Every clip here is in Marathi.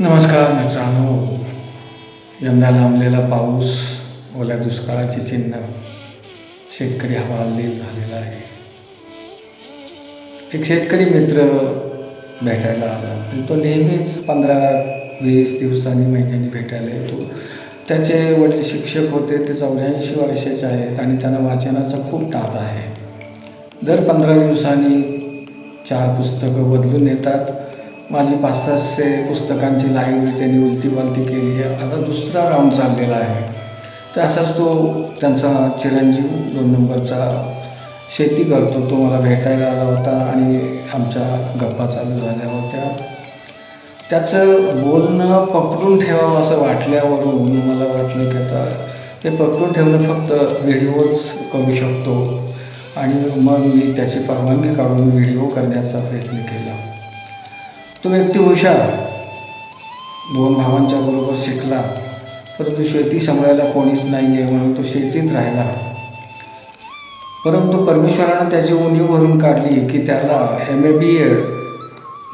नमस्कार मित्रांनो. यंदा लांबलेला पाऊस ओल्या दुष्काळाचे चिन्ह शेतकरी हवालदिल झालेला आहे. एक शेतकरी मित्र भेटायला आला. आणि तो नेहमीच पंधरा वीस दिवसांनी महिन्यांनी भेटायला येतो. त्याचे वडील शिक्षक होते ते चौऱ्याऐंशी वर्षाचे आहेत आणि त्यांना वाचनाचा खूप टाप आहे. दर पंधरा दिवसांनी चार पुस्तकं बदलून येतात. माझी पाच सातशे पुस्तकांची लायब्ररी त्यांनी उलटी केली आहे. आता दुसरा राऊंड चाललेला आहे. तर असाच तो त्यांचा चिरंजीव दोन नंबरचा शेती करतो. तो मला भेटायला आला होता आणि आमच्या गप्पा चालू झाल्या होत्या. त्याचं बोलणं पकडून ठेवावं असं वाटल्यावरून मला वाटलं की आता ते पकडून ठेवणं फक्त व्हिडिओच करू शकतो. आणि मग मी त्याची परवानगी काढून व्हिडिओ करण्याचा प्रयत्न केला. तो व्यक्ती हुशार. दोन भावांच्या बरोबर शिकला. परंतु शेती सांभाळायला कोणीच नाही आहे म्हणून तो शेतीत राहिला. परंतु परमेश्वरानं त्याची उणीव भरून काढली की त्याला एम ए बी एड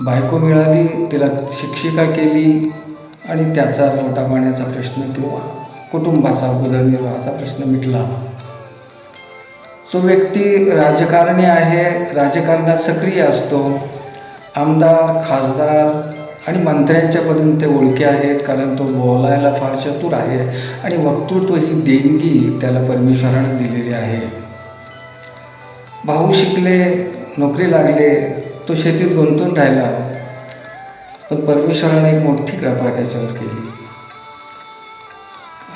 बायको मिळाली तिला शिक्षिका केली आणि त्याचा पोटा पाण्याचा प्रश्न किंवा कुटुंबाचा उदरनिर्वाहाचा प्रश्न मिटला. तो व्यक्ती राजकारणी आहे राजकारणात सक्रिय असतो. आमदार खासदार आणि मंत्र्यांच्यापर्यंत ते ओळखी आहेत कारण तो बोलायला फार चतुर आहे आणि वक्तृत्व ही देणगी त्याला परमेश्वरानं दिलेली आहे. भाऊ शिकले नोकरी लागले तो शेतीत गुंतून राहिला. पण परमेश्वराने एक मोठी कृपा त्याच्यावर केली.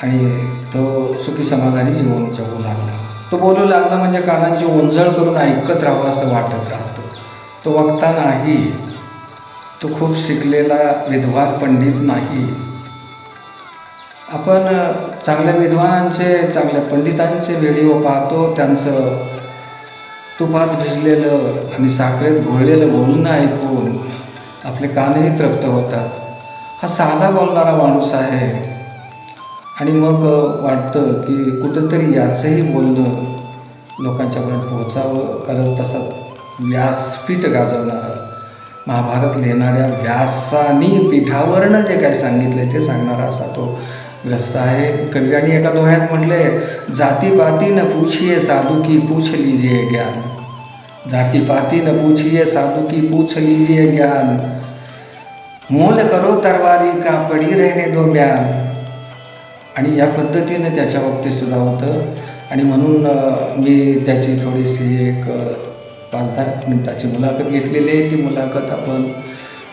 आणि तो सुखी समाधानी जीवन जगू लागला. तो बोलू लागला म्हणजे कानांची ओंजळ करून ऐकत राहावं असं वाटत राहतो. तो वक्ता नाही. तो खूप शिकलेला विद्वान पंडित नाही. आपण चांगल्या विद्वानांचे चांगल्या पंडितांचे व्हिडिओ पाहतो त्यांचं तुपात भिजलेलं आणि साखरेत घोळलेलं बोलणं ऐकून आपले कानही तृप्त होतात. हा साधा बोलणारा माणूस आहे. आणि मग वाटतं की कुठंतरी याचंही बोलणं लोकांच्यापर्यंत पोहोचावं कारण तसा व्यासपीठ गाजवणारा. महाभारत लिहिणाऱ्या व्यासानी पीठावरनं जे काय सांगितलं ते सांगणारा असा तो ग्रस्त आहे. कविराणी एका दोह्यात म्हटले जातीपाती न पूछिये साधू की पूछ लिजिये ज्ञान. जातीपाती न पूछिये साधू की पूछ लीजिए ज्ञान. मोल करो तरवारी का पडी रहने दो ब्यान आणि या पद्धतीने त्याच्या बाबतीत सुद्धा होतं. आणि म्हणून मी त्याची थोडीशी एक पाच दहा मिनिटाची मुलाखत घेतलेली आहे. ती मुलाखत आपण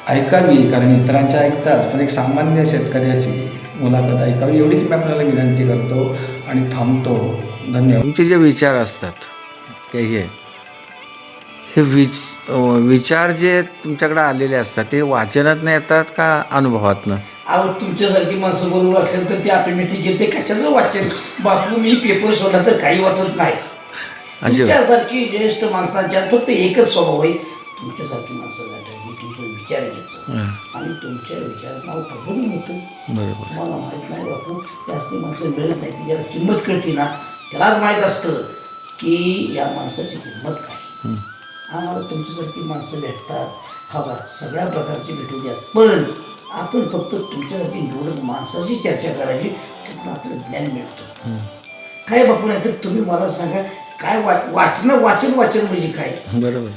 ऐकावी कारण इतरांच्या ऐकताच पण एक सामान्य शेतकऱ्याची मुलाखत ऐकावी एवढीच मी आपल्याला विनंती करतो आणि थांबतो. धन्यवाद. तुमचे जे विचार असतात ते हे हे विच विचार जे तुमच्याकडे आलेले असतात ते वाचनातनं येतात का अनुभवातनं अहो तुमच्यासारखी माणसं बरोबर असल्यानंतर ते ऑटोमॅटिक येते. कशाचं वाचन? बापू मी पेपर सोडला तर काही वाचत नाही. तुमच्यासारखी ज्येष्ठ माणसांच्या फक्त एकच स्वभाव आहे तुमच्यासारखी माणसं गाठायची तुमचा विचार घ्यायचा. हं, आणि तुमच्या विचारात नाव प्रबोधन होतं. मला माहीत नाही बापू त्यासनी माणसं मिळत नाही. ती ज्याला किंमत कळते ना त्यालाच माहीत असतं की या माणसाची किंमत काय. हं, आम्हाला तुमच्यासारखी माणसं भेटतात. हवा सगळ्या प्रकारची भेटू द्या. पण आपण फक्त तुमच्यासारखी निवडक माणसाशी चर्चा करायची त्यातून आपलं ज्ञान मिळतं. हं. काय बापू नाही तर तुम्ही मला सांगा काय वा वाचणं वाचन वाचन म्हणजे काय? बरोबर.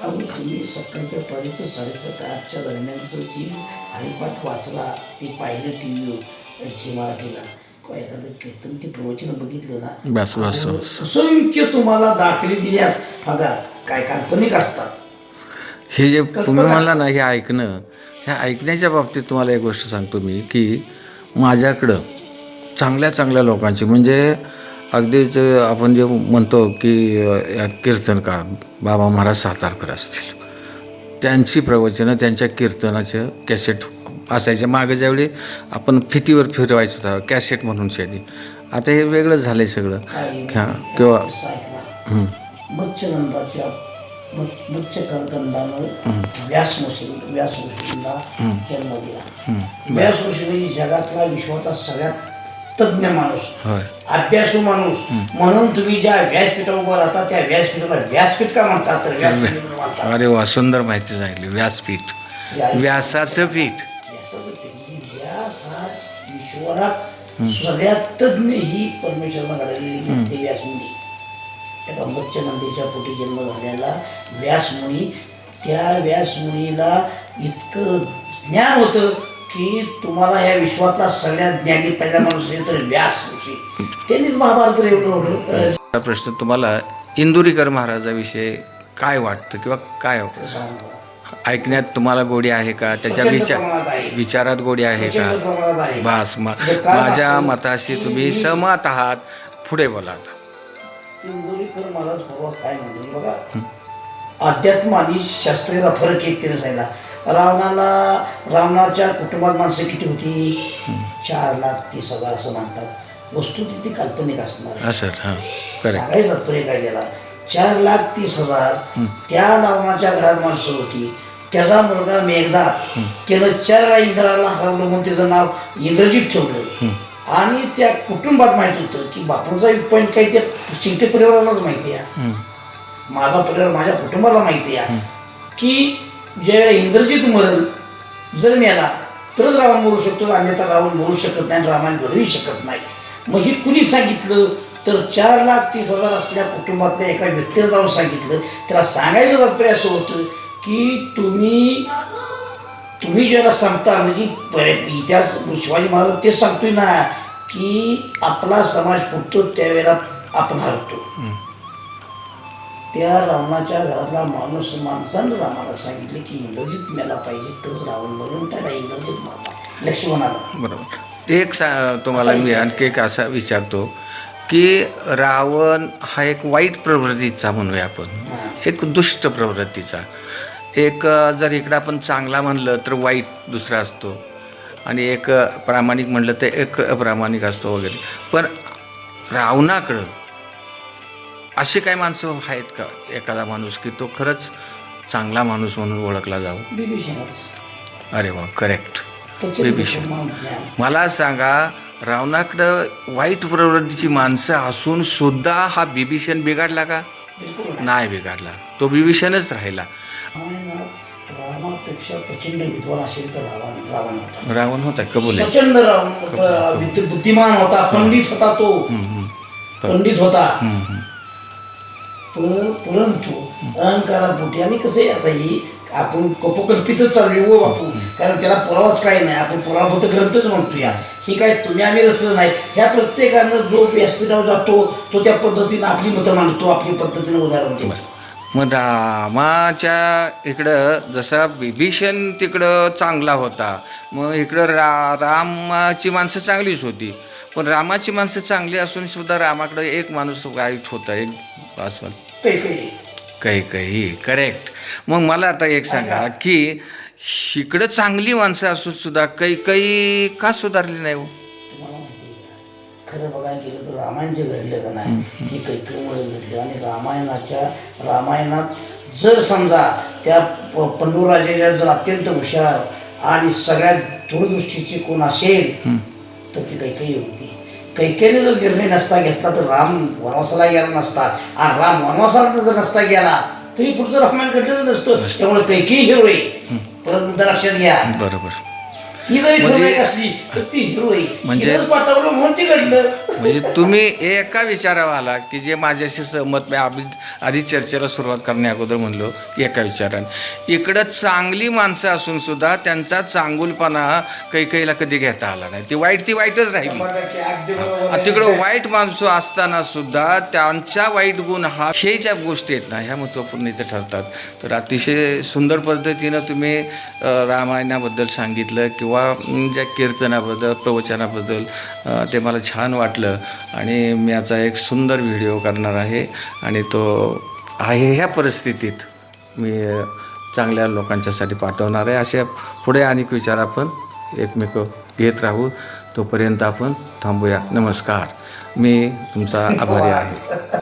अहो तुम्ही सकाळच्या पारीचं साडेसात आठच्या दरम्यानचं जी हरिपाठ वाचला ते पाहिलं टी व्ही झी मराठीला. किंवा एखादं कीर्तन ते प्रवचन बघितलं ना बस बस अहो, बस. असंख्य तुम्हाला दाखले दिल्या बघा काय काल्पनिक असतात. हे जे तुम्ही म्हणला ना हे ऐकणं ह्या ऐकण्याच्या बाबतीत तुम्हाला एक गोष्ट सांगतो मी की माझ्याकडं चांगल्या चांगल्या लोकांची म्हणजे अगदीच आपण जे म्हणतो की कीर्तनकार बाबा महाराज सातारकर असतील. त्यांची प्रवचनं त्यांच्या कीर्तनाचं कॅसेट असायचे. मागे ज्यावेळी आपण फितीवर फिरवायचं होतं कॅसेट म्हणून शेडी. आता हे वेगळं झालं आहे सगळं. काय हा, किंवा व्यास व्यास जन्म दिला. व्यास जगातला विश्वातला सगळ्यात तज्ज्ञ माणूस अभ्यासू माणूस. म्हणून तुम्ही ज्या व्यासपीठावर उभा राहता त्या व्यासपीठाला व्यासपीठ का म्हणतात तर व्यासपीठ अरे वा सुंदर माहिती सांगितली व्यासपीठ. व्यासाचं पीठ. पीठ. व्यास हा ईश्वरात सगळ्यात तज्ञ ही परमेश्वरनं घडलेली व्यासमुनी एका मत्स्य नंदीच्या पोटी जन्म झालेला व्यासमुनी त्या व्यासमुनीला इतकं ज्ञान होतं की तुम्हाला या विश्वातला सगळ्यात ज्ञानी पहिला माणूस आहे तर व्यास ऋषी. त्यांनीच महाभारत रेवलं हा प्रश्न तुम्हाला इंदुरीकर महाराजाविषयी काय वाटतं किंवा काय ऐकण्यात तुम्हाला गोडी आहे का? त्याच्या विचार. विचारात गोडी आहे का? बास माझ्या मताशी तुम्ही सहमत आहात पुढे बोला आता. इंदोरीकर महाराज परवा काय म्हणले बघा. अध्यात्म आणि शास्त्रीयला फरक त्याने सांगितला रावणाला रावणाच्या कुटुंबात माणसं किती होती? चार लाख तीस हजार असं म्हणतात वस्तू ती काल्पनिक असणार. सांगायचं तात्पर्य काय गेला? चार लाख तीस हजार त्या रावणाच्या घरात माणसं होती. त्याचा मुलगा मेघनाथ त्यानं चार इंद्राला हरवलं म्हणून त्याचं नाव इंद्रजित ठेवलं. आणि त्या कुटुंबात माहीत होतं की बापूंचा पॉईंट काही त्या शिंपे परिवारालाच माहिती आहे. माझा परिवार माझ्या कुटुंबाला माहिती आहे. की ज्यावेळेला इंद्रजित मरल जर मेला तरच रावण मरू शकतो अन्यथा रावण मरू शकत नाही आणि रामायण घडूही शकत नाही. मग हे कुणी सांगितलं? तर चार लाख तीस हजार असल्या कुटुंबातल्या एका व्यक्तीला जाऊन सांगितलं. त्याला सांगायचं तात्पर्य असं होतं की तुम्ही तुम्ही ज्याला सांगता म्हणजे पर- इतिहास शिवाजी महाराज तेच सांगतोय ना की आपला समाज फुटतो त्यावेळेला आपण हरतो. त्या रावणाच्या घरातला माणूस माणसानं रामाला सांगितले की इंद्रजित मेला पाहिजे तरच रावण म्हणून त्याला इंद्रजित मारला. लक्ष्मणाला बरोबर. एक सा तुम्हाला मी आणखी एक असा विचारतो की रावण हा एक वाईट प्रवृत्तीचा म्हणूया आपण. एक दुष्ट प्रवृत्तीचा. एक जर इकडं आपण चांगला म्हणलं तर वाईट दुसरा असतो आणि एक प्रामाणिक म्हणलं तर एक अप्रामाणिक असतो वगैरे. पण रावणाकडं अशी काही माणसं आहेत का? एखादा माणूस की तो खरंच चांगला माणूस म्हणून ओळखला जावं? अरे वा करेक्ट बिभीषण. ज्ञान. मला सांगा रावणाकडं वाईट प्रवृत्तीची माणसं असून सुद्धा हा बिभीषण बिघडला का? नाही. बिघडला. तो बिभीषणच राहिला. रामायणात रामापेक्षा प्रचंड विद्वान असेल तर रावण रावण होता. रावण होता कबूल प्रचंड रावण बुद्धिमान होता पंडित होता तो. पंडित होता. परंतु अहंकारापोटी आणि कसं आहे आता ही आपण कपोकल्पितच चालू आहे, ओ बापू कारण त्याला पुरावाच काही नाही. आपण पुराभूत ग्रंथच म्हणतो या ही काय तुम्ही आम्ही रचलं नाही. ह्या प्रत्येकानं जो व्यासपीठावर जातो तो त्या पद्धतीनं आपली मतं मांडतो आपली पद्धतीनं उदाहरण देतो. मग रामाच्या इकडं जसा बिभीषण तिकडं चांगला होता मग इकडं रा रामाची माणसं चांगलीच होती. पण रामाची माणसं चांगली असून सुद्धा रामाकडं एक माणूस वाईट होता एक असं काही काही. करेक्ट मग मला आता एक सांगा की इकडं चांगली माणसं असून सुद्धा काही काही का सुधारली नाही हो? खरं बघायला गेलं तर रामायण जे घडलं का नाही? ते कैकमुळे घडलं आणि रामायणाच्या रामायणात जर समजा त्या पंडूराजाच्या जर अत्यंत हुशार आणि सगळ्यात दूरदृष्टीची कोण असेल तर ती कैकेयी होती. कैकेयीने जर निर्णय नसता घेतला तर राम वनवासाला गेला नसता. आणि राम वनवासाला जर नसता गेला तरी पुढचं रामायण घडलेलं नसतं. त्यामुळे कैकेयी हिरो आहे परत मुद्दा लक्षात घ्या. बरोबर. ती जरी म्हणजे- खलनायक असली तर ती हिरो आहे म्हणजे- तिनंच पाठवलं म्हणून ते घडलं. म्हणजे तुम्ही एका विचारावर आला की जे माझ्याशी सहमत मी आधी आधी चर्चेला सुरुवात करण्या अगोदर म्हणलो एका विचाराने. इकडं चांगली माणसं असून सुद्धा त्यांचा चांगुलपणा काही काहीला कधी घेता आला नाही. ती वाईट ती वाईटच राहिली. अगदी बरोबर आणि तिकडं वाईट माणसं असताना सुद्धा त्यांचा वाईट गुण हा हे ज्या गोष्टी आहेत ना ह्या महत्त्वपूर्ण इथे ठरतात. तर अतिशय सुंदर पद्धतीनं तुम्ही अ, रामायणाबद्दल सांगितलं किंवा अम, ज्या कीर्तनाबद्दल प्रवचनाबद्दल ते मला छान वाटलं आणि मी याचा एक सुंदर व्हिडिओ करणार आहे आणि तो आहे ह्या परिस्थितीत मी चांगल्या लोकांच्यासाठी पाठवणार आहे. असे पुढे अनेक विचार आपण एकमेक घेत राहू. तोपर्यंत आपण थांबूया. नमस्कार. मी तुमचा आभारी आहे.